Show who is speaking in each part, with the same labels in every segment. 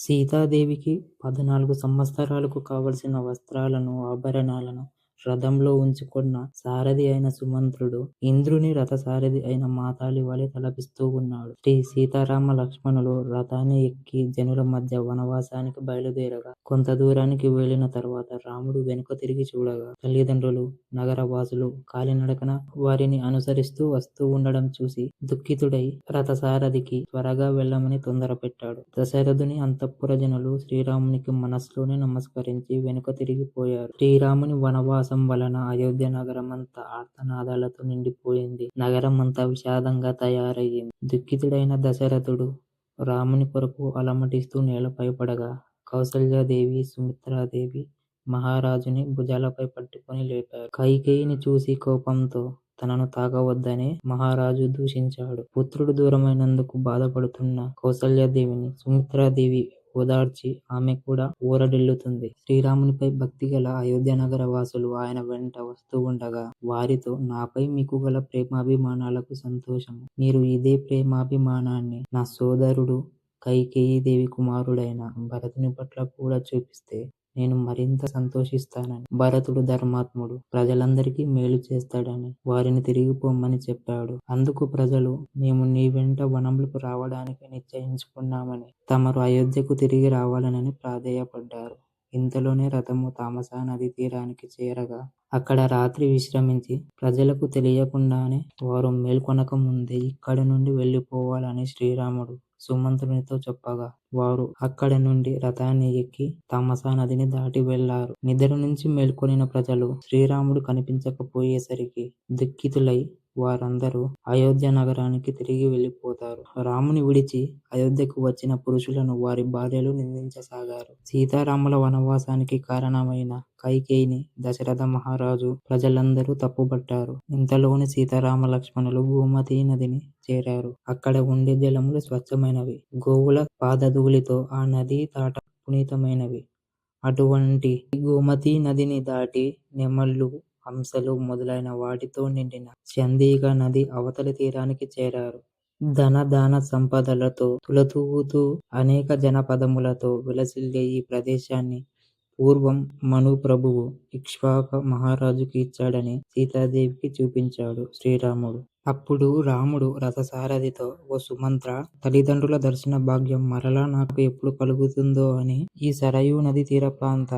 Speaker 1: సీతాదేవికి పద్నాలుగు సంవత్సరాలకు కావలసిన వస్త్రాలను, ఆభరణాలను రథంలో ఉంచుకున్న సారథి అయిన సుమంత్రుడు ఇంద్రుని రథసారథి అయిన మాతాలి వలె తలపిస్తూ ఉన్నాడు. శ్రీ సీతారామ లక్ష్మణులు రథాన్ని ఎక్కి జనుల మధ్య వనవాసానికి బయలుదేరగా కొంత దూరానికి వెళ్ళిన తర్వాత రాముడు వెనుక తిరిగి చూడగా తల్లిదండ్రులు, నగరవాసులు కాలినడకన వారిని అనుసరిస్తూ వస్తూ ఉండడం చూసి దుఃఖితుడై రథసారథికి త్వరగా వెళ్ళమని తొందరపెట్టాడు. దశరథుని అంతఃపుర జనులు శ్రీరామునికి మనస్సులోనే నమస్కరించి వెనుక తిరిగిపోయారు శ్రీరాముని వనవాస వలన అయోధ్య నగరమంతా ఆర్తనాదాలతో నిండిపోయింది. నగరమంతా విషాదంగా తయారయ్యింది దుఃఖితుడైన దశరథుడు రాముని కొరకు అలమటిస్తూ నేలపై పడగా కౌసల్యాదేవి, సుమిత్రాదేవి మహారాజుని భుజాలపై పట్టుకొని లేపారు. కైకేయిని చూసి కోపంతో తనను తాగవద్దని మహారాజు దూషించాడు. పుత్రుడు దూరమైనందుకు బాధపడుతున్న కౌసల్యాదేవిని సుమిత్రాదేవి ఓదార్చి ఆమె కూడా ఊరడిల్లుతుంది. శ్రీరామునిపై భక్తిగల అయోధ్యనగర వాసులు ఆయన వెంట వస్తూ ఉండగా వారితో నాపై మీకు గల ప్రేమాభిమానాలకు సంతోషము. మీరు ఇదే ప్రేమాభిమానాన్ని నా సోదరుడు కైకేయీదేవి కుమారుడైన భరతుని పట్ల కూడా చూపిస్తే నేను మరింత సంతోషిస్తానని భరతుడు ధర్మాత్ముడు. ప్రజలందరికీ మేలు చేస్తాడని వారిని తిరిగి పొమ్మని చెప్పాడు. అందుకు ప్రజలు మేము నీ వెంట వనములకు రావడానికి నిశ్చయించుకున్నామని తమరు అయోధ్యకు తిరిగి రావాలని ప్రాధేయపడ్డారు. ఇంతలోనే రథము తామసా నదీ తీరానికి చేరగా అక్కడ రాత్రి విశ్రమించి ప్రజలకు తెలియకుండానే వారు మేల్కొనక ముందే ఇక్కడి నుండి వెళ్ళిపోవాలని శ్రీరాముడు సుమంత్రునితో చెప్పగా వారు అక్కడ నుండి రథాన్ని ఎక్కి తామసా నదిని దాటి వెళ్ళారు నిద్ర నుంచి మేల్కొనిన ప్రజలు శ్రీరాముడు కనిపించకపోయేసరికి దుఃఖితులై వారందరూ అయోధ్య నగరానికి తిరిగి వెళ్ళిపోతారు. రాముని విడిచి అయోధ్యకు వచ్చిన పురుషులను వారి భార్యలు నిందించసాగారు. సీతారాముల వనవాసానికి కారణమైన కైకేయిని దశరథ మహారాజు ప్రజలందరూ తప్పుపట్టారు. ఇంతలోని సీతారామ లక్ష్మణులు గోమతి నదిని చేరారు. అక్కడ ఉండే జలములు స్వచ్ఛమైనవి. గోవుల పాదధూళితో ఆ నది తాట పునీతమైనవి. అటువంటి గోమతి నదిని దాటి నెమళ్ళు, హంసలు మొదలైన వాటితో నిండిన చందీగా నది అవతలి తీరానికి చేరారు. ధన దాన సంపదలతో తులతూగుతూ అనేక జనపదములతో విలసిల్లే ఈ ప్రదేశాన్ని పూర్వం మను ప్రభువు ఇక్ష్వాక మహారాజుకు ఇచ్చాడని సీతాదేవికి చూపించాడు శ్రీరాముడు. అప్పుడు రాముడు రథసారథితో ఓ సుమంత్రా! తల్లిదండ్రుల దర్శన భాగ్యం మరలా నాకు ఎప్పుడు కలుగుతుందో అని ఈ సరయూ నదీ తీరప్రాంత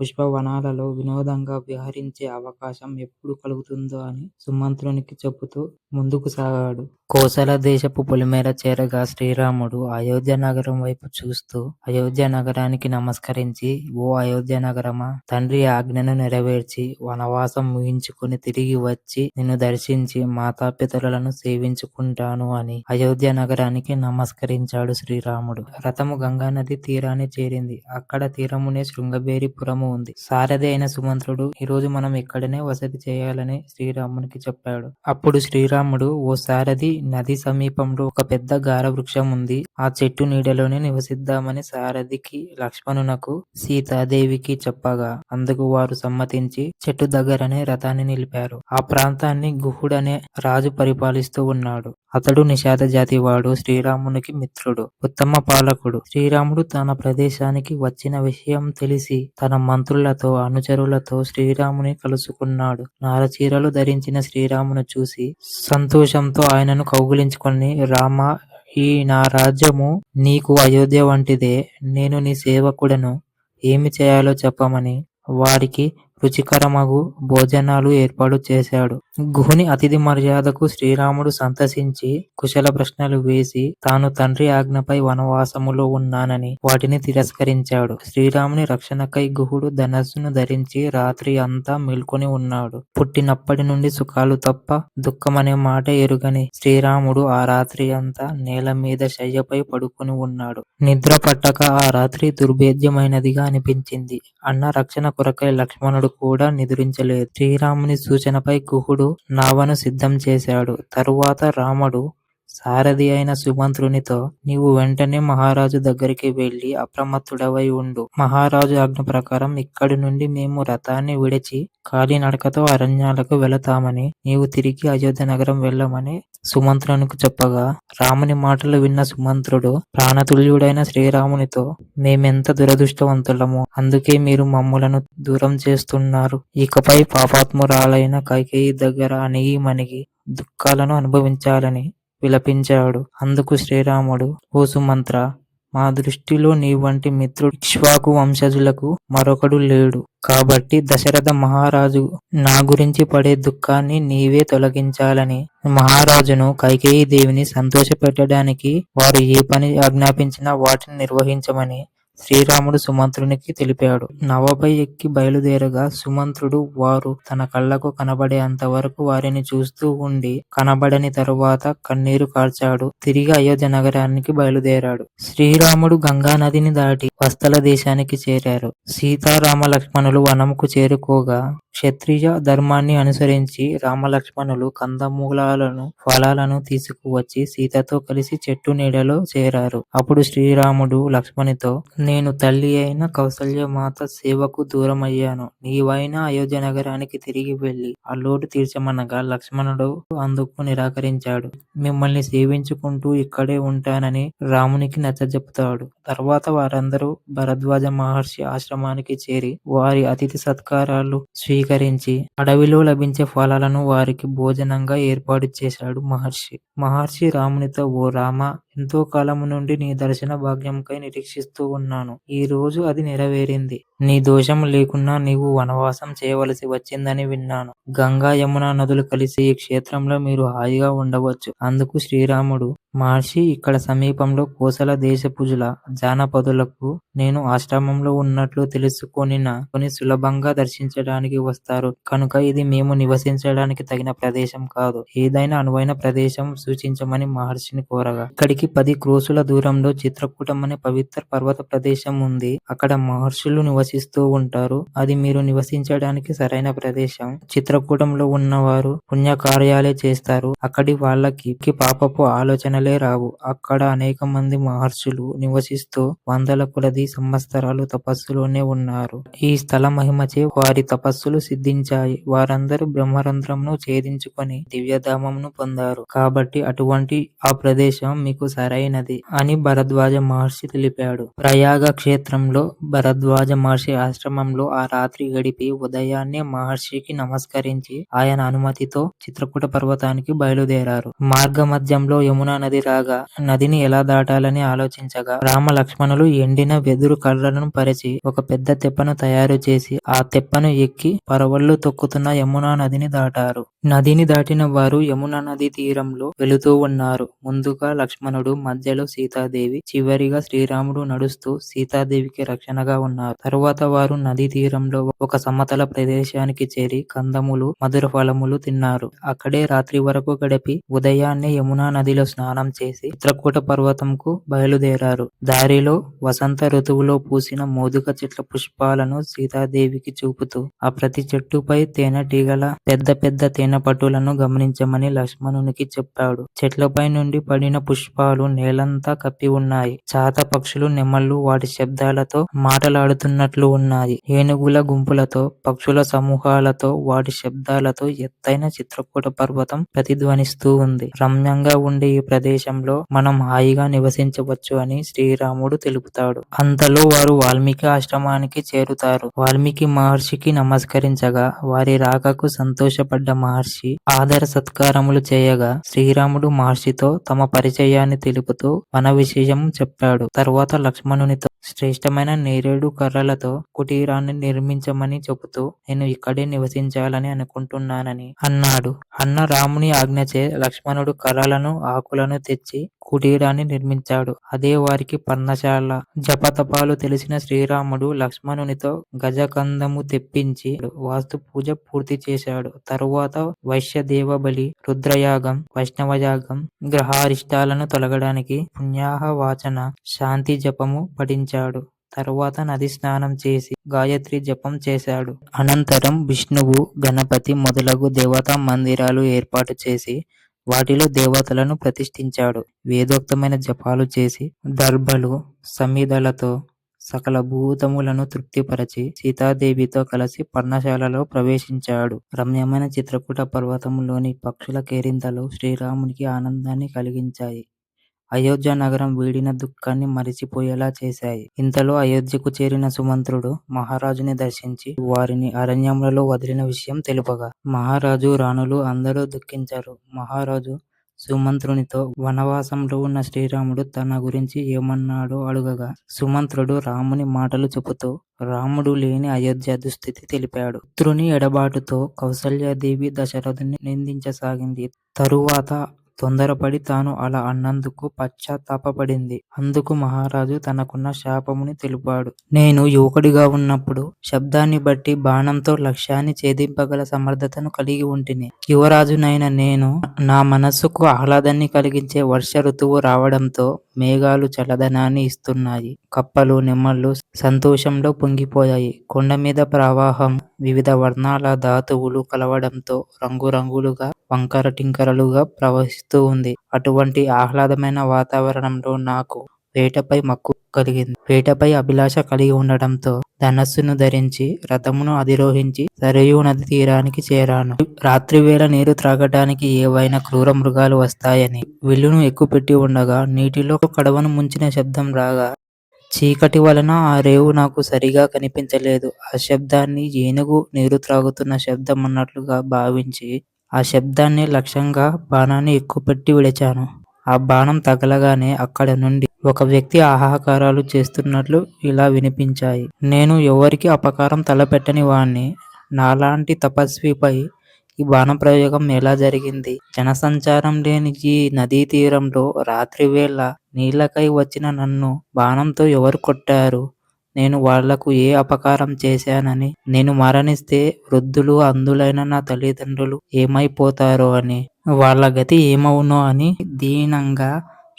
Speaker 1: పుష్పవనాలలో వినోదంగా విహరించే అవకాశం ఎప్పుడు కలుగుతుందో అని సుమంత్రునికి చెబుతూ ముందుకు సాగాడు. కోసల దేశపు పొలిమేర చేరగా శ్రీరాముడు అయోధ్య నగరం వైపు చూస్తూ అయోధ్య నగరానికి నమస్కరించి ఓ అయోధ్య నగరమా! తండ్రి ఆజ్ఞను నెరవేర్చి వనవాసం ముగించుకొని తిరిగి వచ్చి నిన్ను దర్శించి మాతాపితరులను సేవించుకుంటాను అని అయోధ్య నగరానికి నమస్కరించాడు శ్రీరాముడు. రథము గంగా నది తీరాన్ని చేరింది. అక్కడ తీరమునే శృంగబేరి పురము ఉంది. సారథి అయిన సుమంత్రుడు ఈరోజు మనం ఇక్కడనే వసతి చేయాలని శ్రీరామునికి చెప్పాడు. అప్పుడు శ్రీరాముడు ఓ సారథి నది సమీపంలో ఒక పెద్ద గార వృక్షం ఉంది. ఆ చెట్టు నీడలోనే నివసిద్దామని సారథికి లక్ష్మణునకు సీతాదేవికి చెప్పగా అందుకు వారు సమ్మతించి చెట్టు దగ్గరనే రథాన్ని నిలిపారు. ఆ ప్రాంతాన్ని గుహుడనే రాజు పరిపాలిస్తూ ఉన్నాడు. అతడు నిషాద జాతివాడు. శ్రీరామునికి మిత్రుడు. ఉత్తమ పాలకుడు. శ్రీరాముడు తన ప్రదేశానికి వచ్చిన విషయం తెలిసి తన మంత్రులతో, అనుచరులతో శ్రీరాముని కలుసుకున్నాడు. నారచీరలు ధరించిన శ్రీరామును చూసి సంతోషంతో ఆయనను కౌగిలించుకొని రామా! ఈ నా రాజ్యము నీకు అయోధ్య వంటిదే. నేను నీ సేవకుడను. ఏమి చేయాలో చెప్పమని వారికి రుచికరమగు భోజనాలు ఏర్పాటు చేశాడు. గుహుని అతిథి మర్యాదకు శ్రీరాముడు సంతసించి కుశల ప్రశ్నలు వేసి తాను తండ్రి ఆజ్ఞపై వనవాసములో ఉన్నానని వాటిని తిరస్కరించాడు. శ్రీరాముని రక్షణకై గుహుడు ధనస్సును ధరించి రాత్రి అంతా మేల్కొని ఉన్నాడు. పుట్టినప్పటి నుండి సుఖాలు తప్ప దుఃఖమనే మాట ఎరుగని శ్రీరాముడు ఆ రాత్రి అంతా నేల మీద శయ్యపై పడుకొని ఉన్నాడు. నిద్ర పట్టక ఆ రాత్రి దుర్భేద్యమైనదిగా అనిపించింది. అన్న రక్షణ కొరకై లక్ష్మణుడు కూడా నిదురించలేదు. శ్రీరాముని సూచనపై గుహుడు నావను సిద్ధం చేశాడు. తరువాత రాముడు సారథి అయిన సుమంత్రునితో నీవు వెంటనే మహారాజు దగ్గరికి వెళ్ళి అప్రమత్తుడవై ఉండు. మహారాజు ఆజ్ఞ ప్రకారం ఇక్కడి నుండి మేము రథాన్ని విడిచి కాలినడకతో అరణ్యాలకు వెళతామని నీవు తిరిగి అయోధ్య నగరం వెళ్ళమని సుమంత్రునికి చెప్పగా రాముని మాటలు విన్న సుమంత్రుడు ప్రాణతుల్యుడైన శ్రీరామునితో మేమెంత దురదృష్టవంతులము అందుకే మీరు మమ్ములను దూరం చేస్తున్నారు. ఇకపై పాపాత్మురాలైన కైకేయి దగ్గర అణిగి మణిగి దుఃఖాలను అనుభవించాలని విలపించాడు. అందుకు శ్రీరాముడు ఓ సుమంత్ర మా దృష్టిలో నీ వంటి మిత్రుడు ఇక్ష్వాకు వంశజులకు మరొకడు లేడు. కాబట్టి దశరథ మహారాజు నా గురించి పడే దుఃఖాన్ని నీవే తొలగించాలని మహారాజును కైకేయి దేవిని సంతోషపెట్టడానికి వారు ఏ పని ఆజ్ఞాపించినా వాటిని నిర్వహించమని శ్రీరాముడు సుమంత్రునికి తెలిపాడు. నవపై ఎక్కి బయలుదేరగా సుమంత్రుడు వారు తన కళ్ళకు కనబడేంత వరకు వారిని చూస్తూ ఉండి కనబడని తరువాత కన్నీరు కార్చాడు. తిరిగి అయోధ్య నగరానికి బయలుదేరాడు. శ్రీరాముడు గంగా నదిని దాటి వస్తల దేశానికి చేరారు. సీతారామ లక్ష్మణులు వనముకు చేరుకోగా క్షత్రియ ధర్మాన్ని అనుసరించి రామలక్ష్మణులు కందమూలాలను ఫలాలను తీసుకువచ్చి సీతతో కలిసి చెట్టు నీడలో చేరారు. అప్పుడు శ్రీరాముడు లక్ష్మణితో నేను తల్లి అయిన కౌసల్యమాత సేవకు దూరమయ్యాను. నీవైనా అయోధ్య నగరానికి తిరిగి వెళ్ళి ఆ లోటు తీర్చమనగా లక్ష్మణుడు అందుకు నిరాకరించాడు. మిమ్మల్ని సేవించుకుంటూ ఇక్కడే ఉంటానని రామునికి నచ్చజెపుతాడు. తర్వాత వారందరూ భరద్వాజ మహర్షి ఆశ్రమానికి చేరి వారి అతిథి సత్కారాలు స్వీకరించి అడవిలో లభించే ఫలాలను వారికి భోజనంగా ఏర్పాటు చేశాడు మహర్షి. మహర్షి రామునితో ఓ రామ ఎంతో కాలము నుండి నీ దర్శన భాగ్యంకై నిరీక్షిస్తూ ఉన్నాను. ఈ రోజు అది నెరవేరింది. నీ దోషం లేకున్నా నీవు వనవాసం చేయవలసి వచ్చిందని విన్నాను. గంగా యమున నదులు కలిసి ఈ క్షేత్రంలో మీరు హాయిగా ఉండవచ్చు. అందుకు శ్రీరాముడు మహర్షి ఇక్కడ సమీపంలో కోసల దేశపుజుల జానపదులకు నేను ఆశ్రమంలో ఉన్నట్లు తెలుసుకొనిన కొని సులభంగా దర్శించడానికి వస్తారు. కనుక ఇది మేము నివసించడానికి తగిన ప్రదేశం కాదు. ఏదైనా అనువైన ప్రదేశం సూచించమని మహర్షిని కోరగా. ఇక్కడికి పది క్రోసుల దూరంలో చిత్రకూటం అనే పవిత్ర పర్వత ప్రదేశం ఉంది. అక్కడ మహర్షులు నివసిస్తూ ఉంటారు. అది మీరు నివసించడానికి సరైన ప్రదేశం. చిత్రకూటంలో ఉన్నవారు పుణ్య కార్యాలే చేస్తారు. అక్కడి వాళ్ళకి పాపపు ఆలోచనలే రావు. అక్కడ అనేక మంది మహర్షులు నివసిస్తూ వందల కొలది సంవత్సరాలు తపస్సులోనే ఉన్నారు. ఈ స్థల మహిమచే వారి తపస్సులు సిద్ధించాయి. వారందరూ బ్రహ్మరంధ్రంను ఛేదించుకొని దివ్యధామంను పొందారు. కాబట్టి అటువంటి ఆ ప్రదేశం మీకు సరైనది అని భరద్వాజ మహర్షి తెలిపాడు. ప్రయాగ క్షేత్రంలో భరద్వాజ మహర్షి ఆశ్రమంలో ఆ రాత్రి గడిపి ఉదయాన్నే మహర్షికి నమస్కరించి ఆయన అనుమతితో చిత్రకూట పర్వతానికి బయలుదేరారు. మార్గ మధ్యంలో యమునా నది రాగా నదిని ఎలా దాటాలని ఆలోచించగా రామ లక్ష్మణులు ఎండిన వెదురు కర్రలను పరిచి ఒక పెద్ద తెప్పను తయారు చేసి ఆ తెప్పను ఎక్కి పరవళ్ళు తొక్కుతున్న యమునా నదిని దాటారు. నదిని దాటిన వారు యమున నది తీరంలో వెళుతూ ఉన్నారు. ముందుగా లక్ష్మణుడు మధ్యలో సీతాదేవి చివరిగా శ్రీరాముడు నడుస్తూ సీతాదేవికి రక్షణగా ఉన్నారు. తరువాత వారు నది తీరంలో ఒక సమతల ప్రదేశానికి చేరి కందములు మధుర ఫలములు తిన్నారు. అక్కడే రాత్రి వరకు గడిపి ఉదయాన్నే యమునా నదిలో స్నానం చేసి చిత్రకూట పర్వతంకు బయలుదేరారు. దారిలో వసంత ఋతువులో పూసిన మోదుక చెట్ల పుష్పాలను సీతాదేవికి చూపుతూ ఆ ప్రతి చెట్టుపై తేనెటీగల పెద్ద పెద్ద తేనె పట్టులను గమనించమని లక్ష్మణునికి చెప్పాడు. చెట్లపై నుండి పడిన పుష్పాలు నేలంతా కప్పి ఉన్నాయి. చాత పక్షులు నెమళ్ళు వాటి శబ్దాలతో మాటలాడుతున్నట్లు ఉన్నాయి. ఏనుగుల గుంపులతో పక్షుల సమూహాలతో వాటి శబ్దాలతో ఎత్తైన చిత్రకూట పర్వతం ప్రతిధ్వనిస్తూ ఉంది. రమ్యంగా ఉండే ఈ ప్రదేశంలో మనం హాయిగా నివసించవచ్చు అని శ్రీరాముడు తెలుపుతాడు. అంతలో వారు వాల్మీకి ఆశ్రమానికి చేరుతారు. వాల్మీకి మహర్షికి నమస్కరించగా వారి రాకకు సంతోషపడ్డ మహర్షి మహర్షి ఆదర సత్కారములు చేయగా శ్రీరాముడు మహర్షితో తమ పరిచయాన్ని తెలుపుతూ వన విషయం చెప్పాడు. తరువాత లక్ష్మణునితో శ్రేష్టమైన నేరేడు కర్రలతో కుటీరాన్ని నిర్మించమని చెబుతూ నేను ఇక్కడే నివసించాలని అనుకుంటున్నానని అన్నాడు. అన్న రాముని ఆజ్ఞచే లక్ష్మణుడు కర్రలను ఆకులను తెచ్చి కుటీరాన్ని నిర్మించాడు. అదే వారికి పర్ణశాల. జపతపాలు తెలిసిన శ్రీరాముడు లక్ష్మణునితో గజకందము తెప్పించి వాస్తు పూజ పూర్తి చేశాడు. తరువాత వైశ్యదేవ బలి రుద్రయాగం వైష్ణవయాగం గ్రహారిష్టాలను తొలగడానికి పుణ్యాహ వాచన శాంతి జపము పఠించాడు. తరువాత నది స్నానం చేసి గాయత్రి జపం చేశాడు. అనంతరం విష్ణువు గణపతి మొదలగు దేవతా మందిరాలు ఏర్పాటు చేసి వాటిలో దేవతలను ప్రతిష్ఠించాడు. వేదోక్తమైన జపాలు చేసి దర్భలు సమిధలతో సకల భూతములను తృప్తిపరచి సీతాదేవితో కలిసి పర్ణశాలలో ప్రవేశించాడు. రమ్యమైన చిత్రకూట పర్వతములోని పక్షుల కేరింతలు శ్రీరామునికి ఆనందాన్ని కలిగించాయి. అయోధ్య నగరం వీడిన దుఃఖాన్ని మరిచిపోయేలా చేశాయి. ఇంతలో అయోధ్యకు చేరిన సుమంత్రుడు మహారాజుని దర్శించి వారిని అరణ్యములలో వదిలిన విషయం తెలుపగా మహారాజు రాణులు అందరూ దుఃఖించారు. మహారాజు సుమంత్రునితో వనవాసంలో ఉన్న శ్రీరాముడు తన గురించి ఏమన్నాడో అడుగగా సుమంత్రుడు రాముని మాటలు చెబుతూ రాముడు లేని అయోధ్య దుస్థితి తెలిపాడు. పుత్రుని ఎడబాటుతో కౌసల్యాదేవి దశరథుని నిందించసాగింది. తరువాత తొందరపడి తాను అలా అన్నందుకు పశ్చాత్తాపపడింది. అందుకు మహారాజు తనకున్న శాపముని తెలిపాడు. నేను యువకుడిగా ఉన్నప్పుడు శబ్దాన్ని బట్టి బాణంతో లక్ష్యాన్ని ఛేదింపగల సమర్థతను కలిగి ఉంటిని. యువరాజునైన నేను నా మనస్సుకు ఆహ్లాదాన్ని కలిగించే వర్ష ఋతువు రావడంతో మేఘాలు చల్లదనాన్ని ఇస్తున్నాయి. కప్పలు నెమ్మళ్ళు సంతోషంలో పొంగిపోయాయి. కొండ మీద ప్రవాహం వివిధ వర్ణాల ధాతువులు కలవడంతో రంగురంగులుగా వంకర టింకరలుగా ప్రవహిస్తూ ఉంది. అటువంటి ఆహ్లాదమైన వాతావరణంలో నాకు వేటపై మక్కువ కలిగింది. వేటపై అభిలాష కలిగి ఉండడంతో ధనస్సును ధరించి రథమును అధిరోహించి సరయూ నది తీరానికి చేరాను. రాత్రివేళ నీరు త్రాగటానికి ఏవైనా క్రూర మృగాలు వస్తాయని విల్లును ఎక్కుపెట్టి ఉండగా నీటిలో కడవను ముంచిన శబ్దం రాగా చీకటి వలన ఆ రేవు నాకు సరిగా కనిపించలేదు. ఆ శబ్దాన్ని ఏనుగు నీరు త్రాగుతున్న శబ్దం అన్నట్లుగా భావించి ఆ శబ్దాన్ని లక్ష్యంగా బాణాన్ని ఎక్కుపెట్టి విడిచాను. ఆ బాణం తగలగానే అక్కడ నుండి ఒక వ్యక్తి ఆహాకారాలు చేస్తున్నట్లు ఇలా వినిపించాయి. నేను ఎవరికి అపకారం తలపెట్టని వాణ్ణి. నాలాంటి తపస్విపై ఈ బాణ ప్రయోగం ఎలా జరిగింది? జనసంచారం లేని ఈ నదీ తీరంలో రాత్రి వేళ నీళ్ళకై వచ్చిన నన్ను బాణంతో ఎవరు కొట్టారు? నేను వాళ్ళకు ఏ అపకారం చేశానని నేను మరణిస్తే వృద్ధులు అందులైన నా తల్లిదండ్రులు ఏమైపోతారో అని వాళ్ళ గతి ఏమవునో అని దీనంగా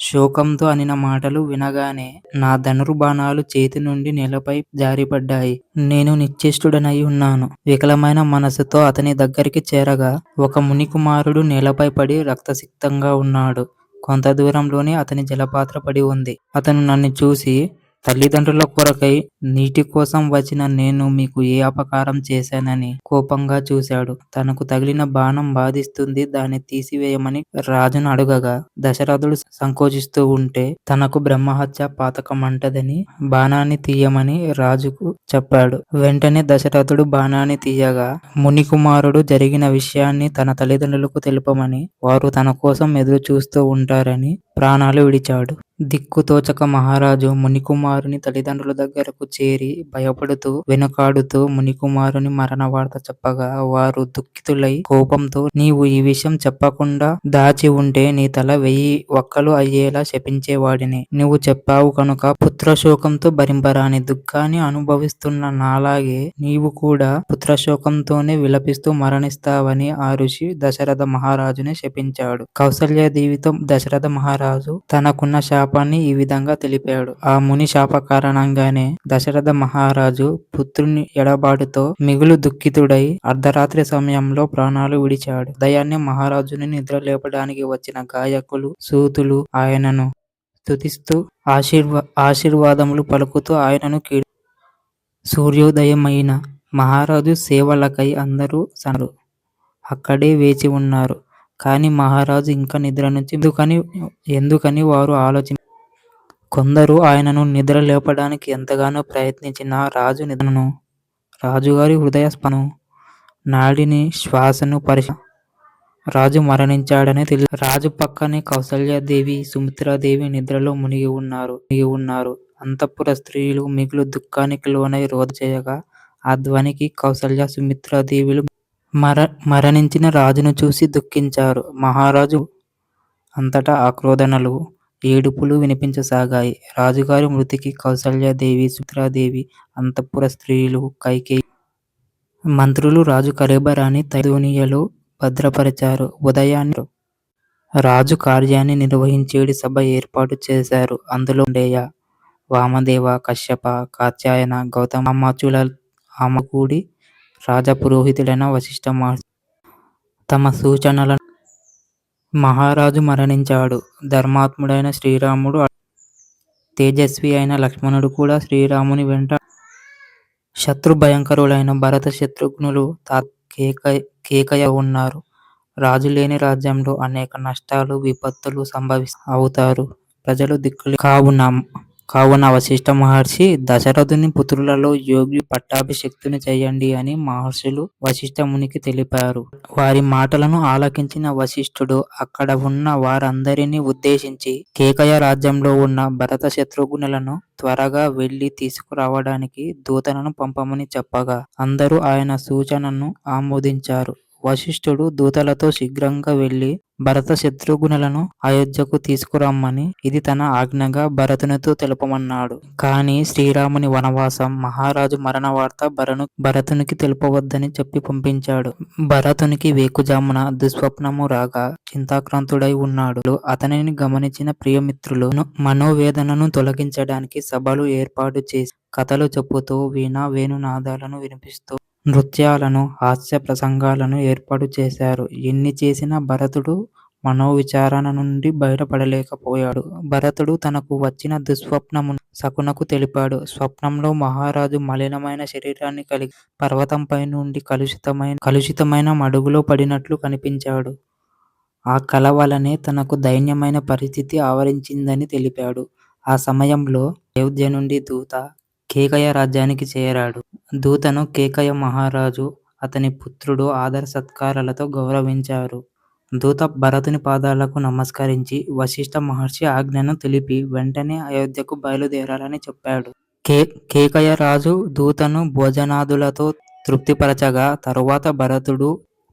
Speaker 1: శోకంతో అనిన మాటలు వినగానే నా ధనుర్బాణాలు చేతి నుండి నేలపై జారిపడ్డాయి. నేను నిశ్చేష్టుడనై ఉన్నాను. వికలమైన మనసుతో అతని దగ్గరికి చేరగా ఒక మునికుమారుడు నేలపై పడి రక్తసిక్తంగా ఉన్నాడు. కొంత దూరంలోనే అతని జలపాత్ర పడి ఉంది. అతను నన్ను చూసి తల్లిదండ్రుల కొరకై నీటి కోసం వచ్చిన నేను మీకు ఏ అపకారం చేశానని కోపంగా చూశాడు. తనకు తగిలిన బాణం బాధిస్తుంది దాన్ని తీసివేయమని రాజును అడుగగా దశరథుడు సంకోచిస్తూ ఉంటే తనకు బ్రహ్మహత్య పాతకం అంటదని బాణాన్ని తీయమని రాజుకు చెప్పాడు. వెంటనే దశరథుడు బాణాన్ని తీయగా మునికుమారుడు జరిగిన విషయాన్ని తన తల్లిదండ్రులకు తెలుపమని వారు తన కోసం ఎదురు చూస్తూ ఉంటారని ప్రాణాలు విడిచాడు. దిక్కుతోచక మహారాజు మునికుమారుని తల్లిదండ్రుల దగ్గరకు చేరి భయపడుతూ వెనుకాడుతూ మునికుమారుని మరణ వార్త చెప్పగా వారు దుఃఖితులై కోపంతో నీవు ఈ విషయం చెప్పకుండా దాచి ఉంటే నీ తల వెయ్యి ఒక్కలు అయ్యేలా శపించేవాడిని. నువ్వు చెప్పావు కనుక పుత్రశోకంతో భరింపరాని దుఃఖాన్ని అనుభవిస్తున్న నాలాగే నీవు కూడా పుత్రశోకంతోనే విలపిస్తూ మరణిస్తావని ఆ ఋషి దశరథ మహారాజుని శపించాడు. కౌసల్యాదేవితో దశరథ మహారాజు తనకున్న శాపాన్ని ఈ విధంగా తెలిపాడు. ఆ ముని శాప కారణంగానే దశరథ మహారాజు పుత్రుని ఎడబాటుతో మిగులు దుఃఖితుడై అర్ధరాత్రి సమయంలో ప్రాణాలు విడిచాడు. దయాన్ని మహారాజుని నిద్ర లేపడానికి వచ్చిన గాయకులు సూతులు ఆయనను స్తుతిస్తూ ఆశీర్వా ఆశీర్వాదములు పలుకుతూ ఆయనను కీ సూర్యోదయమైన మహారాజు సేవలకై అందరూ సనరు అక్కడే వేచి ఉన్నారు. కానీ మహారాజు ఇంకా నిద్ర నుంచి ఎందుకని ఎందుకని వారు ఆలోచి కొందరు ఆయనను నిద్ర లేపడానికి ఎంతగానో ప్రయత్నించిన రాజు నిద్రను రాజుగారి హృదయస్పను నాడిని శ్వాసను పరిశ రాజు మరణించాడని తెలుసు రాజు పక్కనే కౌసల్యాదేవి సుమిత్రాదేవి నిద్రలో మునిగి ఉన్నారు మునిగి ఉన్నారు. అంతఃపుర స్త్రీలు మిగులు దుఃఖానికి లోనై రోధ చేయగా ఆ ధ్వనికి కౌసల్య సుమిత్రాదేవిలు మర మరణించిన రాజును చూసి దుఃఖించారు మహారాజు అంతటా ఆక్రోధనలు ఏడుపులు వినిపించసాగాయి రాజుగారి మృతికి కౌసల్యాదేవి సుత్రాదేవి అంతఃపుర స్త్రీలు కైకేయి మంత్రులు రాజు కరేబరాని తైదోనియలో భద్రపరిచారు ఉదయాన్ని రాజు కార్యాన్ని నిర్వహించేడి సభ ఏర్పాటు చేశారు అందులో ఉండేయ వామదేవ కశ్యప కాత్యాయన గౌతమ అమ్మాచుల కూడి రాజపురోహితుడైన వశిష్ఠ మహర్షి తమ సూచనలను మహారాజు మరణించాడు. ధర్మాత్ముడైన శ్రీరాముడు తేజస్వి అయిన లక్ష్మణుడు కూడా శ్రీరాముని వెంట శత్రు భయంకరులైన భరత శత్రుఘ్నులు తాత కేకయ ఉన్నారు. రాజు లేని రాజ్యంలో అనేక నష్టాలు, విపత్తులు సంభవి అవుతారు. ప్రజలు దిక్కులు కావున కావున వశిష్ఠ మహర్షి దశరథుని పుత్రులలో యోగి పట్టాభిషక్తుని చేయండి అని మహర్షులు వశిష్ఠ మునికి తెలిపారు. వారి మాటలను ఆలకించిన వశిష్ఠుడు అక్కడ ఉన్న వారందరినీ ఉద్దేశించి కేకయ రాజ్యంలో ఉన్న భరత శత్రుఘ్నులను త్వరగా వెళ్ళి తీసుకురావడానికి దూతలను పంపమని చెప్పగా అందరూ ఆయన సూచనను ఆమోదించారు. వశిష్ఠుడు దూతలతో శీఘ్రంగా వెళ్ళి భరత శత్రుఘ్నులను అయోధ్యకు తీసుకురమ్మని ఇది తన ఆజ్ఞగా భరతునితో తెలుపమన్నాడు. కాని శ్రీరాముని వనవాసం, మహారాజు మరణ వార్త భరను భరతునికి తెలుపవద్దని చెప్పి పంపించాడు. భరతునికి వేకుజామున దుస్వప్నము రాగా చింతాక్రాంతుడై ఉన్నాడు. అతనిని గమనించిన ప్రియమిత్రులు మనోవేదనను తొలగించడానికి సభలు ఏర్పాటు చేసి కథలు చెప్పుతూ వీణా వేణునాదాలను వినిపిస్తూ నృత్యాలను, హాస్య ప్రసంగాలను ఏర్పాటు చేశారు. ఎన్ని చేసినా భరతుడు మనోవిచారణ నుండి బయటపడలేకపోయాడు. భరతుడు తనకు వచ్చిన దుఃస్వప్నమును శకునకు తెలిపాడు. స్వప్నంలో మహారాజు మలినమైన శరీరాన్ని కలిగి పర్వతంపై నుండి కలుషితమైన కలుషితమైన మడుగులో పడినట్లు కనిపించాడు. ఆ కల వలనే తనకు దైన్యమైన పరిస్థితి ఆవరించిందని తెలిపాడు. ఆ సమయంలో అయోధ్య నుండి దూత కేకయ రాజ్యానికి చేరాడు. దూతను కేకయ మహారాజు, అతని పుత్రుడు ఆదర సత్కారాలతో గౌరవించారు. దూత భరతుని పాదాలకు నమస్కరించి వశిష్ఠ మహర్షి ఆజ్ఞను తెలిపి వెంటనే అయోధ్యకు బయలుదేరాలని చెప్పాడు. కేకయ రాజు దూతను భోజనాదులతో తృప్తిపరచగా తరువాత భరతుడు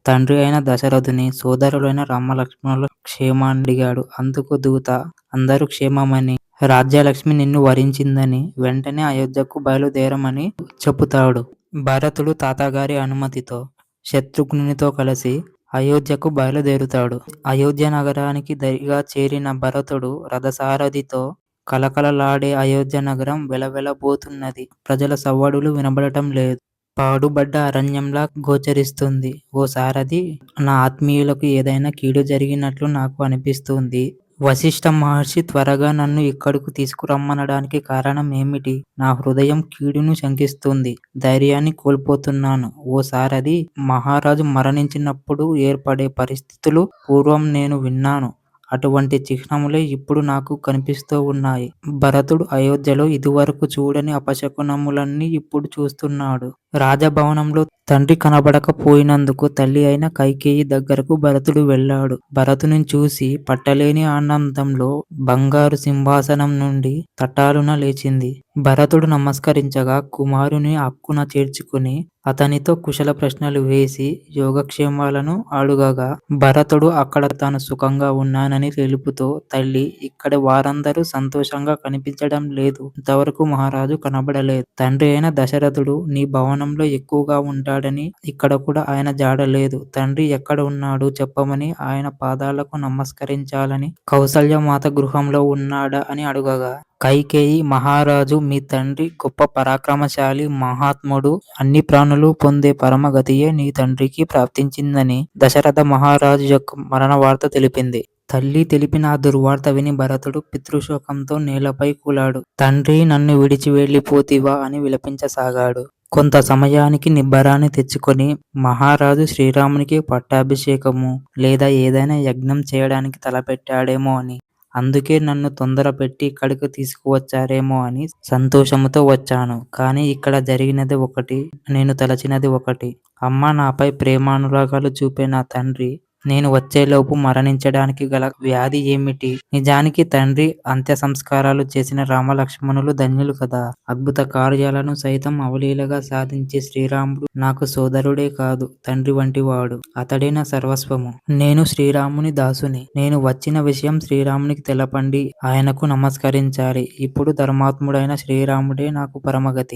Speaker 1: తండ్రి అయిన దశరథుని సోదరులైన రామలక్ష్మణుల క్షేమాన్ని అడిగాడు. అందుకు దూత అందరూ క్షేమమని, రాజ్యలక్ష్మి నిన్ను వరించిందని, వెంటనే అయోధ్యకు బయలుదేరమని చెపుతాడు. భరతుడు తాతగారి అనుమతితో శత్రుఘ్నునితో కలిసి అయోధ్యకు బయలుదేరుతాడు. అయోధ్య నగరానికి దరిగా చేరిన భరతుడు రథసారథితో కలకలలాడే అయోధ్య నగరం వెలవెలబోతున్నది. ప్రజల సవ్వడులు వినబడటం లేదు. పాడుబడ్డ అరణ్యంలా గోచరిస్తుంది. ఓ సారథి! నా ఆత్మీయులకు ఏదైనా కీడు జరిగినట్లు నాకు అనిపిస్తుంది. వశిష్ఠ మహర్షి త్వరగా నన్ను ఇక్కడకు తీసుకురమ్మనడానికి కారణం ఏమిటి? నా హృదయం కీడును శంకిస్తుంది. ధైర్యాన్ని కోల్పోతున్నాను. ఓ సారథి! మహారాజు మరణించినప్పుడు ఏర్పడే పరిస్థితులు పూర్వం నేను విన్నాను. అటువంటి చిహ్నములే ఇప్పుడు నాకు కనిపిస్తూ ఉన్నాయి. భరతుడు అయోధ్యలో ఇదివరకు చూడని అపశకునములన్నీ ఇప్పుడు చూస్తున్నాడు. రాజభవనంలో తండ్రి కనబడకపోయినందుకు తల్లి అయిన కైకేయి దగ్గరకు భరతుడు వెళ్ళాడు. భరతుని చూసి పట్టలేని ఆనందంలో బంగారు సింహాసనం నుండి తటాలున లేచింది. భరతుడు నమస్కరించగా కుమారుని అక్కున చేర్చుకుని అతనితో కుశల ప్రశ్నలు వేసి యోగక్షేమాలను అడుగగా భరతుడు అక్కడ తాను సుఖంగా ఉన్నానని తెలుపుతూ తల్లి ఇక్కడ వారందరూ సంతోషంగా కనిపించడం లేదు. ఇంతవరకు మహారాజు కనబడలేదు. తండ్రి అయిన దశరథుడు నీ భవనం స్థానంలో ఎక్కువగా ఉంటాడని ఇక్కడ కూడా ఆయన జాడలేదు తండ్రి ఎక్కడ ఉన్నాడు చెప్పమని ఆయన పాదాలకు నమస్కరించాలని కౌసల్యమాత గృహంలో ఉన్నాడా అని అడుగగా కైకేయి మహారాజు మీ తండ్రి గొప్ప పరాక్రమశాలి మహాత్ముడు అన్ని ప్రాణులు పొందే పరమగతియే నీ తండ్రికి ప్రాప్తించిందని దశరథ మహారాజు యొక్క మరణ వార్త తెలిపింది. తల్లి తెలిపిన ఆ దుర్వార్త విని భరతుడు పితృశోకంతో నేలపై కూలాడు. తండ్రి నన్ను విడిచి వెళ్ళిపోతివా అని విలపించసాగాడు. కొంత సమయానికి నిబ్బరాన్ని తెచ్చుకొని మహారాజు శ్రీరామునికి పట్టాభిషేకము లేదా ఏదైనా యజ్ఞం చేయడానికి తలపెట్టాడేమో అని అందుకే నన్ను తొందర పెట్టి ఇక్కడికి తీసుకువచ్చారేమో అని సంతోషముతో వచ్చాను. కానీ ఇక్కడ జరిగినది ఒకటి, నేను తలచినది ఒకటి. అమ్మ నాపై ప్రేమానురాగాలు చూపే నా తండ్రి నేను వచ్చేలోపు మరణించడానికి గల వ్యాధి ఏమిటి? నిజానికి తండ్రి అంత్య సంస్కారాలు చేసిన రామలక్ష్మణులు ధన్యులు కదా! అద్భుత కార్యాలను సైతం అవలీలగా సాధించే శ్రీరాముడు నాకు సోదరుడే కాదు తండ్రి వంటివాడు. అతడే నా సర్వస్వము. నేను శ్రీరాముని దాసుని. నేను వచ్చిన విషయం శ్రీరామునికి తెలపండి ఆయనకు నమస్కరించాలి. ఇప్పుడు ధర్మాత్ముడైన శ్రీరాముడే నాకు పరమగతి.